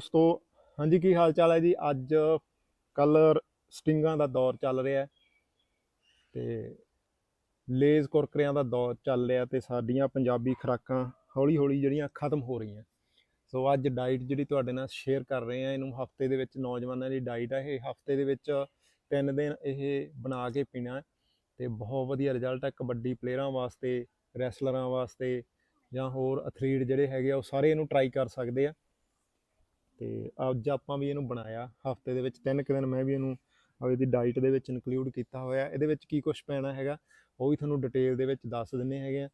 ਦੋਸਤੋ ਹਾਂਜੀ, ਕੀ ਹਾਲ ਚਾਲ ਹੈ ਜੀ? ਅੱਜ ਕਲਰ ਸਟਿੰਗਾਂ ਦਾ ਦੌਰ ਚੱਲ ਰਿਹਾ ਹੈ ਤੇ ਲੇਜ਼ ਕੁਰਕਰਿਆਂ ਦਾ ਦੌਰ ਚੱਲ ਰਿਹਾ ਤੇ ਸਾਡੀਆਂ ਪੰਜਾਬੀ ਖੁਰਾਕਾਂ ਹੌਲੀ ਹੌਲੀ ਜਿਹੜੀਆਂ ਖਤਮ ਹੋ ਰਹੀਆਂ। ਸੋ ਅੱਜ ਡਾਈਟ ਜਿਹੜੀ ਤੁਹਾਡੇ ਨਾਲ ਸ਼ੇਅਰ ਕਰ ਰਹੇ ਆ ਇਹਨੂੰ ਹਫ਼ਤੇ ਦੇ ਵਿੱਚ ਨੌਜਵਾਨਾਂ ਦੀ ਡਾਈਟ ਹੈ ਇਹ ਹਫ਼ਤੇ ਦੇ ਵਿੱਚ ਤਿੰਨ ਦਿਨ ਇਹ ਬਣਾ ਕੇ ਪੀਣਾ ਹੈ ਤੇ ਬਹੁਤ ਵਧੀਆ ਰਿਜ਼ਲਟ ਹੈ ਕਬੱਡੀ ਪਲੇਅਰਾਂ ਵਾਸਤੇ, ਰੈਸਲਰਾਂ ਵਾਸਤੇ ਜਾਂ ਹੋਰ ਐਥਲੀਟ ਜਿਹੜੇ ਹੈਗੇ ਆ, ਉਹ ਸਾਰੇ ਇਹਨੂੰ ਟਰਾਈ ਕਰ ਸਕਦੇ ਆ। ਤੇ ਅੱਜ ਆਪਾਂ ਵੀ ਇਹਨੂੰ ਬਣਾਇਆ। ਹਫ਼ਤੇ ਦੇ ਵਿੱਚ ਤਿੰਨ ਕੁ ਦਿਨ ਮੈਂ ਵੀ ਇਹਨੂੰ ਆਪਣੀ ਦੀ ਡਾਈਟ ਦੇ ਵਿੱਚ ਇਨਕਲੂਡ ਕੀਤਾ ਹੋਇਆ। ਇਹਦੇ ਵਿੱਚ ਕੀ ਕੁਝ ਪੈਣਾ ਹੈਗਾ, ਉਹ ਵੀ ਤੁਹਾਨੂੰ ਡਿਟੇਲ ਦੇ ਵਿੱਚ ਦੱਸ ਦਿੰਨੇ ਹੈਗੇ ਆ।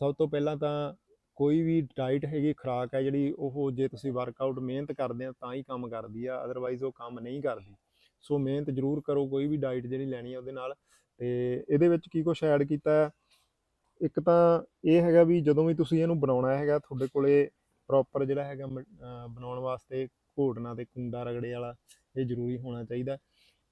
ਸਭ ਤੋਂ ਪਹਿਲਾਂ ਤਾਂ ਕੋਈ ਵੀ ਡਾਈਟ ਹੈਗੀ, ਖੁਰਾਕ ਹੈ ਜਿਹੜੀ, ਉਹ ਜੇ ਤੁਸੀਂ ਵਰਕਆਊਟ ਮਿਹਨਤ ਕਰਦੇ ਆ, ਤਾਂ ਹੀ ਕੰਮ ਕਰਦੀ ਆ। ਅਦਰਵਾਈਜ਼ ਉਹ ਕੰਮ ਨਹੀਂ ਕਰਦੀ। ਸੋ ਮਿਹਨਤ ਜ਼ਰੂਰ ਕਰੋ, ਕੋਈ ਵੀ ਡਾਈਟ ਜਿਹੜੀ ਲੈਣੀ ਆ ਉਹਦੇ ਨਾਲ। ਤੇ ਇਹਦੇ ਵਿੱਚ ਕੀ ਕੁਝ ਐਡ ਕੀਤਾ ਇੱਕ ਤਾਂ ਇਹ ਹੈਗਾ ਵੀ ਜਦੋਂ ਵੀ ਤੁਸੀਂ ਇਹਨੂੰ ਬਣਾਉਣਾ ਹੈਗਾ, ਤੁਹਾਡੇ ਕੋਲੇ ਪ੍ਰੋਪਰ ਜਿਹੜਾ ਹੈਗਾ ਮ- ਬਣਾਉਣ ਵਾਸਤੇ ਘੋਟਣਾ ਤੇ ਕੁੰਡਾ ਰਗੜੇ ਵਾਲਾ ਇਹ ਜ਼ਰੂਰੀ ਹੋਣਾ ਚਾਹੀਦਾ,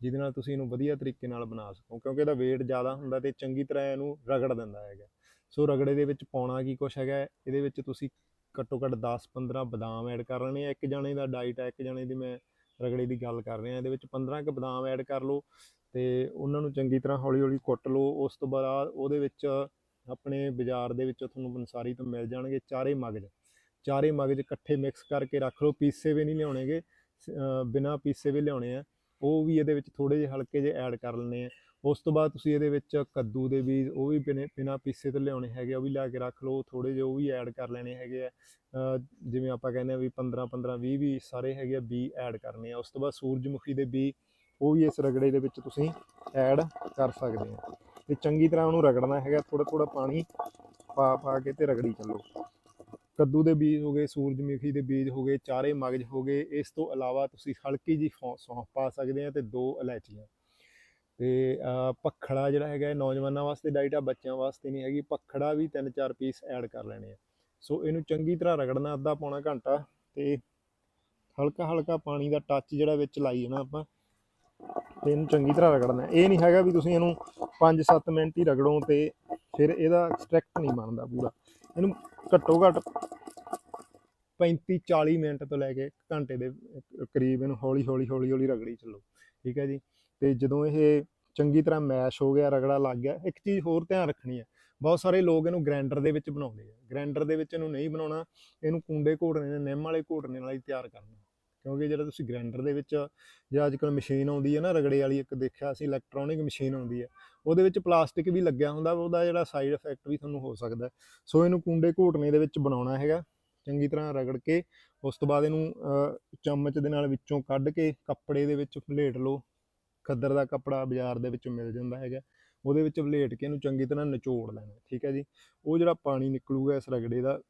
ਜਿਹਦੇ ਨਾਲ ਤੁਸੀਂ ਇਹਨੂੰ ਵਧੀਆ ਤਰੀਕੇ ਨਾਲ ਬਣਾ ਸਕੋ, ਕਿਉਂਕਿ ਇਹਦਾ weight ਜ਼ਿਆਦਾ ਹੁੰਦਾ ਤੇ ਚੰਗੀ ਤਰ੍ਹਾਂ ਇਹਨੂੰ ਰਗੜ ਦਿੰਦਾ ਹੈਗਾ। ਸੋ ਰਗੜੇ ਦੇ ਵਿੱਚ ਪਾਉਣਾ ਕੀ ਕੁਛ ਹੈਗਾ ਇਹਦੇ ਵਿੱਚ ਤੁਸੀਂ ਘੱਟੋ ਘੱਟ 10-15 ਬਦਾਮ ਐਡ ਕਰ ਲੈਣੇ ਆ, ਇੱਕ ਜਣੇ ਦਾ ਡਾਈਟ ਹੈ ਇੱਕ ਜਣੇ ਦੀ ਮੈਂ ਰਗੜੇ ਦੀ ਗੱਲ ਕਰ ਰਿਹਾ, ਇਹਦੇ ਵਿੱਚ 15 ਕ ਬਦਾਮ ਐਡ ਕਰ ਲਓ ਤੇ ਉਹਨਾਂ ਨੂੰ ਚੰਗੀ ਤਰ੍ਹਾਂ ਹੌਲੀ ਹੌਲੀ ਕੁੱਟ ਲਓ, ਉਸ ਤੋਂ ਬਾਅਦ ਉਹਦੇ ਵਿੱਚ ਆਪਣੇ ਬਾਜ਼ਾਰ ਦੇ ਵਿੱਚੋਂ ਤੁਹਾਨੂੰ ਬੰਸਾਰੀ ਤੋਂ ਮਿਲ ਜਾਣਗੇ, ਚਾਰੇ ਮਗਜ। ਚਾਰੇ ਮਗਜ ਇਕੱਠੇ ਮਿਕਸ ਕਰਕੇ ਰੱਖ ਲਓ ਪੀਸੇ ਵੀ ਨਹੀਂ ਲਿਆਉਣੇਗੇ ਬਿਨਾ ਪੀਸੇ ਵੀ ਲਿਆਉਣੇ ਆ। ਉਹ ਵੀ ਇਹਦੇ ਵਿੱਚ ਥੋੜੇ ਜਿਹੇ ਹਲਕੇ ਜਿਹੇ ਐਡ ਕਰ ਲੈਣੇ ਆ। ਉਸ ਤੋਂ ਬਾਅਦ ਤੁਸੀਂ ਇਹਦੇ ਵਿੱਚ ਕੱਦੂ ਦੇ ਬੀਜ ਉਹ ਵੀ ਬਿਨਾ ਪੀਸੇ ਤੋਂ ਲਿਆਉਣੇ ਹੈਗੇ ਆ, ਉਹ ਵੀ ਲਿਆ ਕੇ ਰੱਖ ਲਓ। ਥੋੜੇ ਜਿਹੇ ਉਹ ਵੀ ਐਡ ਕਰ ਲੈਣੇ ਹੈਗੇ ਆ। ਜਿਵੇਂ ਆਪਾਂ ਕਹਿੰਦੇ ਆ ਵੀ 15 15 20 20 ਸਾਰੇ ਹੈਗੇ ਆ ਬੀ ਐਡ ਕਰਨੇ ਆ। ਉਸ ਤੋਂ ਬਾਅਦ ਸੂਰਜਮੁਖੀ ਦੇ ਬੀ ਉਹ ਵੀ ਇਸ ਰਗੜੇ ਦੇ ਵਿੱਚ ਤੁਸੀਂ ਐਡ ਕਰ ਸਕਦੇ ਆ। ਤੇ ਚੰਗੀ ਤਰ੍ਹਾਂ ਉਹਨੂੰ ਰਗੜਨਾ ਹੈਗਾ ਥੋੜਾ ਥੋੜਾ ਪਾਣੀ ਪਾ ਪਾ ਕੇ ਤੇ ਰਗੜੀ ਚੱਲੋ। ਕੱਦੂ ਦੇ ਬੀਜ ਹੋ ਗਏ ਸੂਰਜਮੁਖੀ ਦੇ ਬੀਜ ਹੋ ਗਏ ਚਾਰੇ ਮਗਜ ਹੋ ਗਏ ਇਸ ਤੋਂ ਇਲਾਵਾ ਤੁਸੀਂ ਹਲਕੀ ਜੀ ਸੌਂਫ ਪਾ ਸਕਦੇ ਆ ਤੇ ਦੋ ਇਲਾਇਚੀਆਂ। ਤੇ ਅਹ, ਪਖੜਾ ਜਿਹੜਾ ਹੈਗਾ ਨੌਜਵਾਨਾਂ ਵਾਸਤੇ ਡਾਈਟ ਆ ਬੱਚਿਆਂ ਵਾਸਤੇ ਨਹੀਂ ਹੈਗੀ ਪਖੜਾ ਵੀ ਤਿੰਨ ਚਾਰ ਪੀਸ ਐਡ ਕਰ ਲੈਣੇ ਆ। ਸੋ ਇਹਨੂੰ ਚੰਗੀ ਤਰ੍ਹਾਂ ਰਗੜਨਾ ਅੱਧਾ ਪੌਣਾ ਘੰਟਾ ਤੇ ਹਲਕਾ ਹਲਕਾ ਪਾਣੀ ਦਾ ਟੱਚ ਜਿਹੜਾ ਵਿੱਚ ਲਾਈ ਜਾਣਾ ਆਪਾਂ ਤੇ ਇਹਨੂੰ ਚੰਗੀ ਤਰ੍ਹਾਂ ਰਗੜਨਾ ਇਹ ਨਹੀਂ ਹੈਗਾ ਵੀ ਤੁਸੀਂ ਇਹਨੂੰ 5-7 ਮਿੰਟ ਹੀ ਰਗੜੋ ਤੇ ਫਿਰ ਇਹਦਾ ਐਕਸਟ੍ਰੈਕਟ ਨਹੀਂ ਬਣਦਾ ਪੂਰਾ। ਇਹਨੂੰ ਘੱਟੋ ਘੱਟ 35-40 ਮਿੰਟ ਤੋਂ ਲੈ ਕੇ ਘੰਟੇ ਦੇ ਕਰੀਬ ਇਹਨੂੰ ਹੌਲੀ ਹੌਲੀ ਹੌਲੀ ਹੌਲੀ ਰਗੜੀ ਚੱਲੋ, ਠੀਕ ਹੈ ਜੀ? ਤੇ ਜਦੋਂ ਇਹ ਚੰਗੀ ਤਰ੍ਹਾਂ ਮੈਸ਼ ਹੋ ਗਿਆ, ਰਗੜਾ ਲੱਗ ਗਿਆ, ਇੱਕ ਚੀਜ਼ ਹੋਰ ਧਿਆਨ ਰੱਖਣੀ ਹੈ, ਬਹੁਤ ਸਾਰੇ ਲੋਕ ਇਹਨੂੰ ਗ੍ਰਾਈਂਡਰ ਦੇ ਵਿੱਚ ਬਣਾਉਂਦੇ ਆ ਗ੍ਰਾਈਂਡਰ ਦੇ ਵਿੱਚ ਇਹਨੂੰ ਨਹੀਂ ਬਣਾਉਣਾ, ਇਹਨੂੰ ਕੁੰਡੇ ਘੋਟਣੇ ਨੇ, ਨਿੰਮ ਵਾਲੇ ਘੋਟਣੇ ਨਾਲ ਹੀ ਤਿਆਰ ਕਰਨਾ, ਕਿਉਂਕਿ ਜਿਹੜਾ ਤੁਸੀਂ ਗ੍ਰਾਈਂਡਰ ਦੇ ਵਿੱਚ ਜਾਂ ਅੱਜ ਕੱਲ੍ਹ ਮਸ਼ੀਨ ਆਉਂਦੀ ਹੈ ਨਾ, ਰਗੜੇ ਵਾਲੀ ਇੱਕ ਦੇਖਿਆ ਅਸੀਂ ਇਲੈਕਟ੍ਰੋਨਿਕ ਮਸ਼ੀਨ ਆਉਂਦੀ ਹੈ, ਉਹਦੇ ਵਿੱਚ ਪਲਾਸਟਿਕ ਵੀ ਲੱਗਿਆ ਹੁੰਦਾ, ਉਹਦਾ ਜਿਹੜਾ ਸਾਈਡ ਇਫੈਕਟ ਵੀ ਤੁਹਾਨੂੰ ਹੋ ਸਕਦਾ ਸੋ ਇਹਨੂੰ ਕੁੰਡੇ ਘੋਟਣੇ ਦੇ ਵਿੱਚ ਬਣਾਉਣਾ ਹੈਗਾ ਚੰਗੀ ਤਰ੍ਹਾਂ ਰਗੜ ਕੇ, ਉਸ ਤੋਂ ਬਾਅਦ ਇਹਨੂੰ ਚਮਚ ਦੇ ਨਾਲ ਵਿੱਚੋਂ ਕੱਢ ਕੇ ਕੱਪੜੇ ਦੇ ਵਿੱਚ ਵਲੇਟ ਲਓ। ਖੱਦਰ ਦਾ ਕੱਪੜਾ ਬਾਜ਼ਾਰ ਦੇ ਵਿੱਚ ਮਿਲ ਜਾਂਦਾ ਹੈਗਾ। ਉਹਦੇ ਵਿੱਚ ਵਲੇਟ ਕੇ ਇਹਨੂੰ ਚੰਗੀ ਤਰ੍ਹਾਂ ਨਿਚੋੜ ਲੈਣਾ, ਠੀਕ ਹੈ ਜੀ? ਉਹ ਜਿਹੜਾ ਪਾਣੀ ਨਿਕਲੂਗਾ ਇਸ ਰਗੜੇ ਦਾ,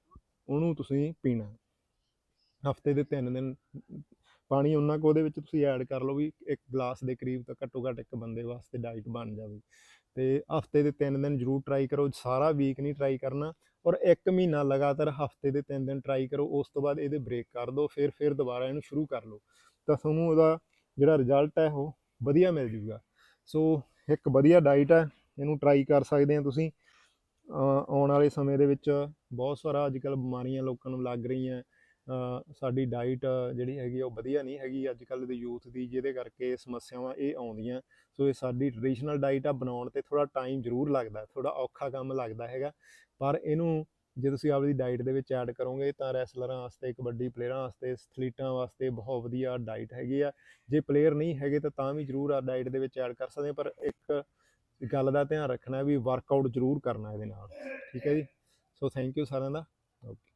ਉਹਨੂੰ ਤੁਸੀਂ ਪੀਣਾ। ਹਫ਼ਤੇ ਦੇ ਤਿੰਨ ਦਿਨ ਪਾਣੀ ਉਹਨਾਂ ਕੁ ਉਹਦੇ ਵਿੱਚ ਤੁਸੀਂ ਐਡ ਕਰ ਲਓ ਵੀ ਇੱਕ ਗਲਾਸ ਦੇ ਕਰੀਬ ਤਾਂ ਘੱਟੋ ਘੱਟ ਇੱਕ ਬੰਦੇ ਵਾਸਤੇ ਡਾਈਟ ਬਣ ਜਾਵੇ। ਤੇ ਹਫ਼ਤੇ ਦੇ ਤਿੰਨ ਦਿਨ ਜ਼ਰੂਰ ਟਰਾਈ ਕਰੋ, ਸਾਰਾ ਵੀਕ ਨਹੀਂ ਟਰਾਈ ਕਰਨਾ ਔਰ ਇੱਕ ਮਹੀਨਾ ਲਗਾਤਾਰ ਹਫ਼ਤੇ ਦੇ ਤਿੰਨ ਦਿਨ ਟਰਾਈ ਕਰੋ, ਉਸ ਤੋਂ ਬਾਅਦ ਇਹਦੇ ਬ੍ਰੇਕ ਕਰ ਦਿਓ, ਫਿਰ ਫਿਰ ਦੁਬਾਰਾ ਇਹਨੂੰ ਸ਼ੁਰੂ ਕਰ ਲਓ। ਤਾਂ ਤੁਹਾਨੂੰ ਉਹਦਾ ਜਿਹੜਾ ਰਿਜ਼ਲਟ ਹੈ ਉਹ ਵਧੀਆ ਮਿਲ ਜੂਗਾ। ਸੋ ਇੱਕ ਵਧੀਆ ਡਾਈਟ ਹੈ, ਇਹਨੂੰ ਟਰਾਈ ਕਰ ਸਕਦੇ ਆ ਤੁਸੀਂ। ਆਉਣ ਵਾਲੇ ਸਮੇਂ ਦੇ ਵਿੱਚ ਬਹੁਤ ਸਾਰਾ ਅੱਜ ਕੱਲ੍ਹ ਬਿਮਾਰੀਆਂ ਲੋਕਾਂ ਨੂੰ ਲੱਗ ਰਹੀਆਂ। ਸਾਡੀ ਡਾਈਟ ਜਿਹੜੀ ਹੈਗੀ ਆ, ਉਹ ਵਧੀਆ ਨਹੀਂ ਹੈਗੀ ਅੱਜ ਕੱਲ੍ਹ ਦੇ ਯੂਥ ਦੀ, ਜਿਹਦੇ ਕਰਕੇ ਸਮੱਸਿਆਵਾਂ ਇਹ ਆਉਂਦੀਆਂ। ਸੋ ਇਹ ਸਾਡੀ ਟ੍ਰੈਡੀਸ਼ਨਲ ਡਾਈਟ ਆ, ਬਣਾਉਣ ਤੇ ਥੋੜਾ ਟਾਈਮ ਜ਼ਰੂਰ ਲੱਗਦਾ ਥੋੜਾ ਔਖਾ ਕੰਮ ਲੱਗਦਾ ਹੈਗਾ। ਪਰ ਇਹਨੂੰ ਜੇ ਤੁਸੀਂ ਆਪਣੀ ਡਾਈਟ ਦੇ ਵਿੱਚ ਐਡ ਕਰੋਗੇ, ਤਾਂ ਰੈਸਲਰਾਂ ਵਾਸਤੇ, ਕਬੱਡੀ ਪਲੇਅਰਾਂ ਵਾਸਤੇ ਐਥਲੀਟਾਂ ਵਾਸਤੇ ਬਹੁਤ ਵਧੀਆ ਡਾਈਟ ਹੈਗੀ ਆ। ਜੇ ਪਲੇਅਰ ਨਹੀਂ ਹੈਗੇ, ਤਾਂ ਤਾਂ ਵੀ ਜ਼ਰੂਰ ਆ ਡਾਈਟ ਦੇ ਵਿੱਚ ਐਡ ਕਰ ਸਕਦੇ ਪਰ ਇੱਕ ਗੱਲ ਦਾ ਧਿਆਨ ਰੱਖਣਾ ਵੀ ਵਰਕਆਊਟ ਜ਼ਰੂਰ ਕਰਨਾ ਇਹਦੇ ਨਾਲ। ਠੀਕ ਹੈ ਜੀ? ਸੋ ਥੈਂਕ ਯੂ ਸਾਰਿਆਂ ਦਾ। ਓਕੇ